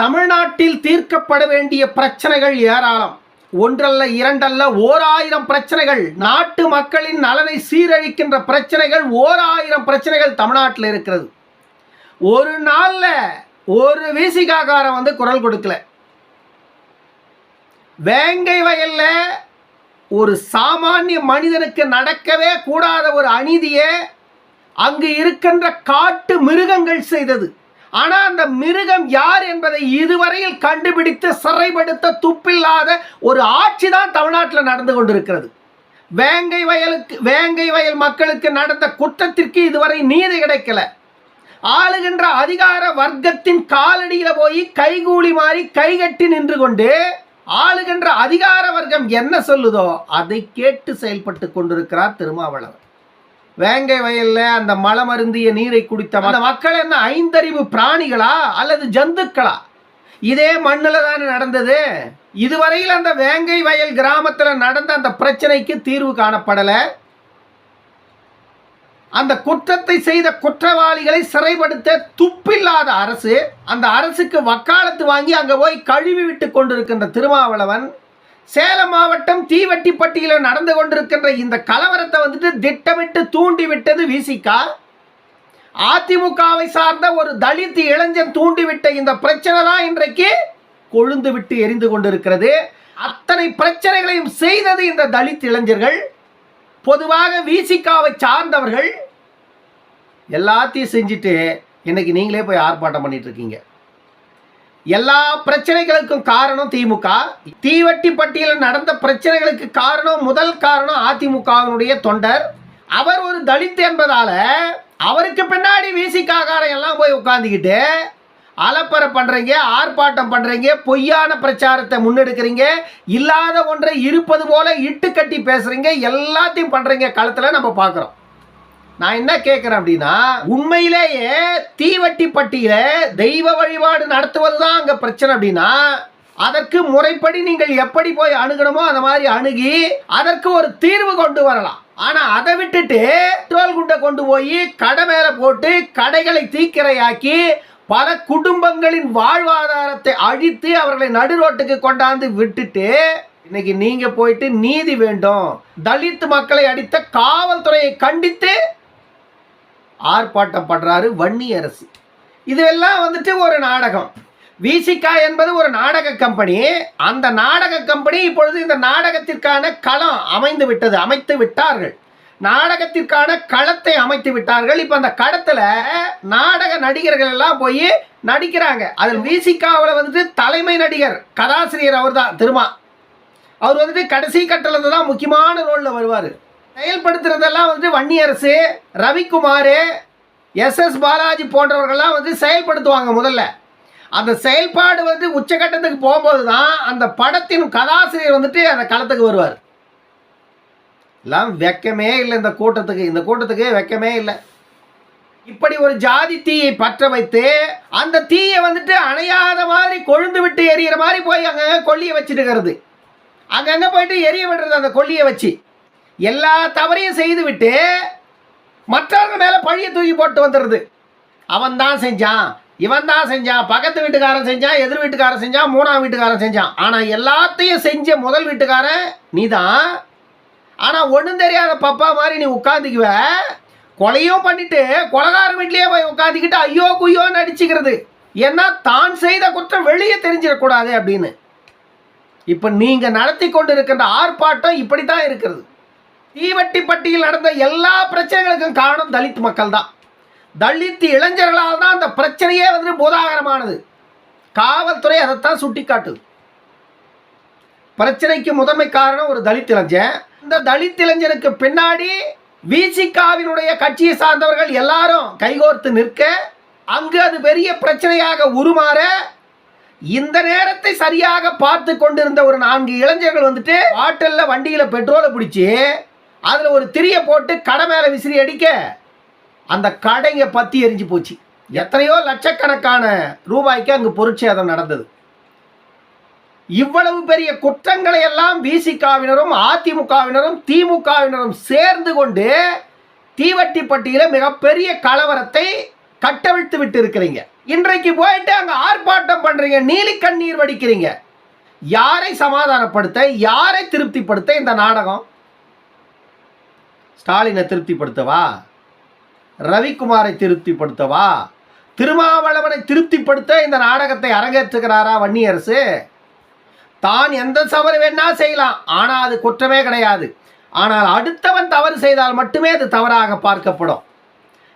தமிழ்நாட்டில் தீர்க்கப்பட வேண்டிய பிரச்சனைகள் ஏராளம். ஒன்றல்ல இரண்டல்ல ஓர் ஆயிரம் பிரச்சனைகள். நாட்டு மக்களின் நலனை சீரழிக்கின்ற பிரச்சனைகள் ஓர் ஆயிரம் பிரச்சனைகள் தமிழ்நாட்டில் இருக்கிறது. ஒரு நாளில் ஒரு வீசிகாக்காரன் வந்து குரல் கொடுக்கல. வேங்கை வயலில் ஒரு சாமானிய மனிதனுக்கு நடக்கவே கூடாத ஒரு அநீதியை அங்கு இருக்கின்ற காட்டு மிருகங்கள் செய்தது. ஆனா அந்த மிருகம் யார் என்பதை இதுவரையில் கண்டுபிடித்து சிறைப்படுத்த துப்பில்லாத ஒரு ஆட்சி தான் தமிழ்நாட்டில் நடந்து கொண்டிருக்கிறது. வேங்கை வயலுக்கு வேங்கை வயல் மக்களுக்கு நடந்த குற்றத்திற்கு இதுவரை நீதி கிடைக்கல. ஆளுகின்ற அதிகார வர்க்கத்தின் காலடியில் போய் கைகூலி மாறி கைகட்டி நின்று கொண்டு ஆளுகின்ற அதிகார வர்க்கம் என்ன சொல்லுதோ அதை கேட்டு செயல்பட்டு கொண்டிருக்கிறார் திருமாவளவன். வேங்கை வயல்ல அந்த மலமருந்திய நீரை குடித்த அந்த மக்கள் என்ன ஐந்தறிவு பிராணிகளா அல்லது ஜந்துக்களா? இதே மண்ணில் தானே நடந்தது. இதுவரையில் அந்த வேங்கை வயல் கிராமத்தில் நடந்த அந்த பிரச்சனைக்கு தீர்வு காணப்படலை. அந்த குற்றத்தை செய்த குற்றவாளிகளை சிறைப்படுத்த துப்பில்லாத அரசு அந்த அரசுக்கு வக்காலத்து வாங்கி அங்கே போய் கழுவி விட்டு கொண்டிருக்கின்ற திருமாவளவன் சேலம் மாவட்டம் தீவட்டிப்பட்டியில் நடந்து கொண்டிருக்கின்ற இந்த கலவரத்தை வந்துட்டு திட்டமிட்டு தூண்டிவிட்டது விசிகா அதிமுகவை சார்ந்த ஒரு தலித் இளைஞன் தூண்டிவிட்ட இந்த பிரச்சனை தான் இன்றைக்கு கொழுந்து விட்டு எரிந்து கொண்டிருக்கிறது. அத்தனை பிரச்சனைகளையும் செய்தது இந்த தலித் இளைஞர்கள். பொதுவாக விசிகாவை சார்ந்தவர்கள். எல்லாத்தையும் செஞ்சுட்டு இன்னைக்கு நீங்களே போய் ஆர்ப்பாட்டம் பண்ணிட்டு இருக்கீங்க. எல்லா பிரச்சனைகளுக்கும் காரணம் திமுக. தீவட்டி பட்டியலில் நடந்த பிரச்சனைகளுக்கு காரணம் முதல் காரணம் அதிமுகவினுடைய தொண்டர். அவர் ஒரு தலித் என்பதால அவருக்கு பின்னாடி விசிகாகாரம் எல்லாம் போய் உட்காந்துக்கிட்டு அலப்பறை பண்ணுறீங்க ஆர்ப்பாட்டம் பண்ணுறீங்க பொய்யான பிரச்சாரத்தை முன்னெடுக்கிறீங்க இல்லாத ஒன்றை இருப்பது போல இட்டு கட்டி பேசுகிறீங்க எல்லாத்தையும் பண்ணுறீங்க களத்தில் நம்ம பார்க்குறோம் நான் என்ன கேட்குறேன் அப்படின்னா உண்மையிலேயே தீவட்டிப்பட்டியில தெய்வ வழிபாடு நடத்துவது தான் அங்கே பிரச்சனை அப்படின்னா அதற்கு முறைப்படி நீங்கள் எப்படி போய் அணுகணுமோ அந்த மாதிரி அணுகி அதற்கு ஒரு தீர்வு கொண்டு வரலாம். ஆனா அதை விட்டுட்டு பெட்ரோல் குண்டை கொண்டு போய் கடை மேல போட்டு கடைகளை தீக்கிரையாக்கி பல குடும்பங்களின் வாழ்வாதாரத்தை அழித்து அவர்களை நடுரோட்டுக்கு கொண்டாந்து விட்டுட்டு இன்னைக்கு நீங்க போயிட்டு நீதி வேண்டும். தலித் மக்களை அடித்த காவல்துறையை கண்டித்து ஆர்ப்பாட்டம் படுறாரு வன்னி அரசு வந்துட்டு ஒரு நாடகம். விசிகா என்பது ஒரு நாடக கம்பெனி. அந்த நாடக கம்பெனி இப்பொழுது இந்த நாடகத்திற்கான களம் அமைந்து விட்டது அமைத்து விட்டார்கள். நாடகத்திற்கான களத்தை அமைத்து விட்டார்கள். இப்போ அந்த களத்தில் நாடக நடிகர்கள் எல்லாம் போய் நடிக்கிறாங்க. அதில் விசிகாவில் வந்துட்டு தலைமை நடிகர் கதாசிரியர் அவர் தான் திருமா. அவர் வந்துட்டு கடைசி கட்டத்தில் தான் முக்கியமான ரோலில் வருவார். செயல்படுத்துறதெல்லாம் வந்து வன்னியரசு ரவிக்குமார் எஸ்எஸ் பாலாஜி போன்றவர்கள்லாம் வந்து செயல்படுத்துவாங்க முதல்ல. அந்த செயல்பாடு வந்து உச்சகட்டத்துக்கு போகும்போது தான் அந்த படத்தின் கதாசிரியர் வந்துட்டு அந்த களத்துக்கு வருவார். எல்லாம் வெக்கமே இல்லை இந்த கூட்டத்துக்கு. இந்த கூட்டத்துக்கு வெக்கமே இல்லை. இப்படி ஒரு ஜாதி தீயை பற்ற வைத்து அந்த தீயை வந்துட்டு அணையாத மாதிரி கொழுந்து விட்டு எரியிற மாதிரி போய் அங்கே கொல்லியை வச்சுட்டுக்கிறது அங்கங்கே போயிட்டு எரிய விடுறது அந்த கொல்லியை வச்சு? எல்லா தவறையும் செய்துவிட்டு மற்றவங்க மேலே பழியை தூக்கி போட்டு வந்துடுது அவன் தான் செஞ்சான் இவன் தான் செஞ்சான் பக்கத்து வீட்டுக்காரன் செஞ்சான் எதிர் வீட்டுக்காரன் செஞ்சான் மூணாம் வீட்டுக்காரன் செஞ்சான். ஆனால் எல்லாத்தையும் செஞ்ச முதல் வீட்டுக்காரன் நீ தான் ஆனால் ஒன்றும் தெரியாத பப்பா மாதிரி நீ உட்காந்துக்குவ கொலையும் பண்ணிட்டு கொலகார வீட்லேயே போய் உட்காந்துக்கிட்டு ஐயோ குய்யோ நடிச்சுக்கிறது. ஏன்னா தான் செய்த குற்றம் வெளியே தெரிஞ்சிடக்கூடாது அப்படின்னு. இப்போ நீங்கள் நடத்தி கொண்டு இருக்கின்ற ஆர்ப்பாட்டம் இப்படி தான் இருக்கிறது. தீவட்டிப்பட்டியில் நடந்த எல்லா பிரச்சனைகளுக்கும் காரணம் தலித் மக்கள் தான் தலித் இளைஞர்களால் தான் அந்த பிரச்சனையே வந்து போதாகரமானது. காவல்துறை அதைத்தான் சுட்டி காட்டுது பிரச்சனைக்கு முதன்மை காரணம் ஒரு தலித் இளைஞன். இந்த தலித் இளைஞனுக்கு பின்னாடி விசிகாவினுடைய கட்சியை சார்ந்தவர்கள் எல்லாரும் கைகோர்த்து நிற்க அங்கு அது பெரிய பிரச்சனையாக உருமாற இந்த நேரத்தை சரியாக பார்த்து கொண்டிருந்த ஒரு நான்கு இளைஞர்கள் வந்துட்டு ஹோட்டலில் வண்டியில் பெட்ரோலை பிடிச்சி அதில் ஒரு திரியை போட்டு கடை மேலே விசிறி அடிக்க அந்த கடைங்க பற்றி எரிஞ்சு போச்சு. எத்தனையோ லட்சக்கணக்கான ரூபாய்க்கு அங்கு பொருட்சேதம் நடந்தது. இவ்வளவு பெரிய குற்றங்களை எல்லாம் விசிகாவினரும் அதிமுகவினரும் திமுகவினரும் சேர்ந்து கொண்டு தீவட்டிப்பட்டியில் மிகப்பெரிய கலவரத்தை கட்டவிழ்த்து விட்டு இருக்கிறீங்க இன்றைக்கு போயிட்டு அங்கே ஆர்ப்பாட்டம் பண்ணுறீங்க நீலி கண்ணீர் வடிக்கிறீங்க. யாரை சமாதானப்படுத்த யாரை திருப்திப்படுத்த இந்த நாடகம்? ஸ்டாலினை திருப்திப்படுத்தவா? ரவிக்குமாரை திருப்திப்படுத்தவா? திருமாவளவனை திருப்திப்படுத்த இந்த நாடகத்தை அரங்கேற்றுகிறாரா வன்னியரசு? தான் எந்த தவறு வேணா செய்யலாம். ஆனால் அது குற்றமே கிடையாது. ஆனால் அடுத்தவன் தவறு செய்தால் மட்டுமே அது தவறாக பார்க்கப்படும்.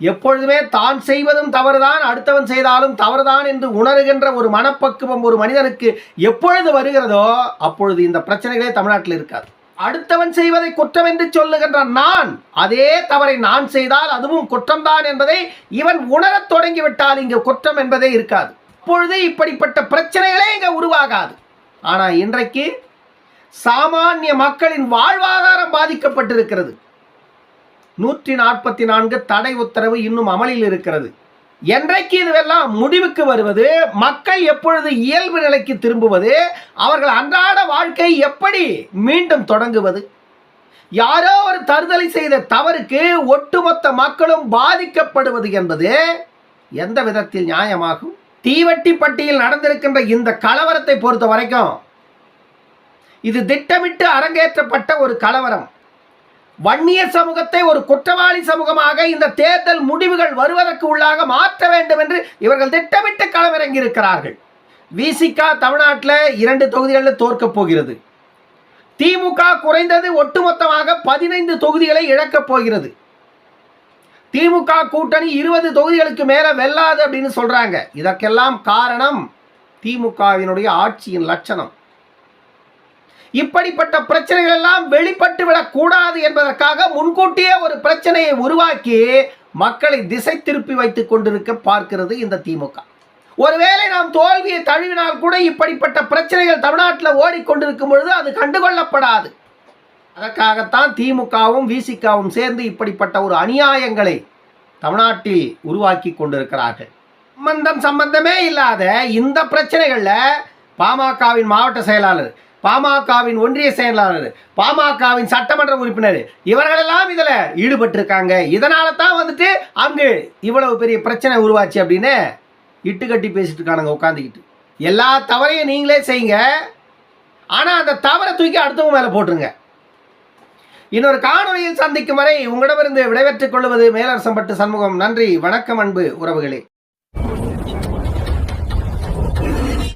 எப்பொழுதுமே தான் செய்வதும் தவறுதான் அடுத்தவன் செய்தாலும் தவறுதான் என்று உணர்கின்ற ஒரு மனப்பக்குவம் ஒரு மனிதனுக்கு எப்பொழுது வருகிறதோ அப்பொழுது இந்த பிரச்சனைகளே தமிழ்நாட்டில் இருக்காது. அடுத்தவன் செய்வதை குற்றம் என்று சொல்லுகின்ற நான் அதே தவறை நான் செய்தால் அதுவும் குற்றம்தான் என்பதை இவன் உணரத் தொடங்கிவிட்டால் இங்கு குற்றம் என்பதே இருக்காது. அப்பொழுது இப்படிப்பட்ட பிரச்சனைகளே இங்கே உருவாகாது. ஆனால் இன்றைக்கு சாமானிய மக்களின் வாழ்வாதாரம் பாதிக்கப்பட்டிருக்கிறது. நூற்றி நாற்பத்தி நான்கு தடை உத்தரவு இன்னும் அமலில் இருக்கிறது. என்றைக்கு இதுவெல்லாம் முடிவுக்கு வருவது மக்கள் எப்பொழுது இயல்பு நிலைக்கு திரும்புவது அவர்கள் அன்றாட வாழ்க்கை எப்படி மீண்டும் தொடங்குவது? யாரோ ஒரு தருதலை செய்த தவறுக்கு ஒட்டுமொத்த மக்களும் பாதிக்கப்படுவது என்பது எந்த விதத்தில் நியாயமாகும்? தீவட்டிப்பட்டியில் நடந்திருக்கின்ற இந்த கலவரத்தை பொறுத்த வரைக்கும் இது திட்டமிட்டு அரங்கேற்றப்பட்ட ஒரு கலவரம். வன்னிய சமூகத்தை ஒரு குற்றவாளி சமூகமாக இந்த தேர்தல் முடிவுகள் வருவதற்கு உள்ளாக மாற்ற வேண்டும் என்று இவர்கள் திட்டமிட்டு களமிறங்கி இருக்கிறார்கள் விசிகா தமிழ்நாட்டில் இரண்டு தொகுதிகளில் தோற்கப் போகிறது. திமுக குறைந்தது ஒட்டுமொத்தமாக பதினைந்து தொகுதிகளை இழக்கப் போகிறது. திமுக கூட்டணி இருபது தொகுதிகளுக்கு மேலே வெல்லாது அப்படின்னு சொல்றாங்க. இதற்கெல்லாம் காரணம் திமுகவினுடைய ஆட்சியின் லட்சணம். இப்படிப்பட்ட பிரச்சனைகள் எல்லாம் வெளிப்பட்டு விடக்கூடாது என்பதற்காக முன்கூட்டியே ஒரு பிரச்சனையை உருவாக்கி மக்களை திசை திருப்பி வைத்துக் கொண்டிருக்க பார்க்கிறது இந்த திமுக. ஒருவேளை நாம் தோல்வியை தழுவினால் கூட இப்படிப்பட்ட பிரச்சனைகள் தமிழ்நாட்டில் ஓடிக்கொண்டிருக்கும் பொழுது அது கண்டுகொள்ளப்படாது. அதற்காகத்தான் திமுகவும் விசிகாவும் சேர்ந்து இப்படிப்பட்ட ஒரு அநியாயங்களை தமிழ்நாட்டில் உருவாக்கி கொண்டிருக்கிறார்கள். சம்பந்தம் சம்பந்தமே இல்லாத இந்த பிரச்சனைகளில் பாமகவின் மாவட்ட செயலாளர் பாமகவின் ஒன்றிய செயலாளர் பாமகவின் சட்டமன்ற உறுப்பினர் இவர்களெல்லாம் இதில் ஈடுபட்டிருக்காங்க. இதனால தான் வந்துட்டு அங்கு இவ்வளவு பெரிய பிரச்சனை உருவாச்சு அப்படின்னு இட்டு கட்டி பேசிட்டு இருக்கானுங்க உட்காந்துக்கிட்டு எல்லா தவறையும் நீங்களே செய்யுங்க. ஆனால் அந்த தவறை தூக்கி அடுத்தவங்க மேலே போட்டுருங்க. இன்னொரு காணொலியில் சந்திக்கும் வரை உங்களிடமிருந்து விடைபெற்றுக் கொள்வது மேலரசம்பட்டு சண்முகம். நன்றி வணக்கம் அன்பு உறவுகளே.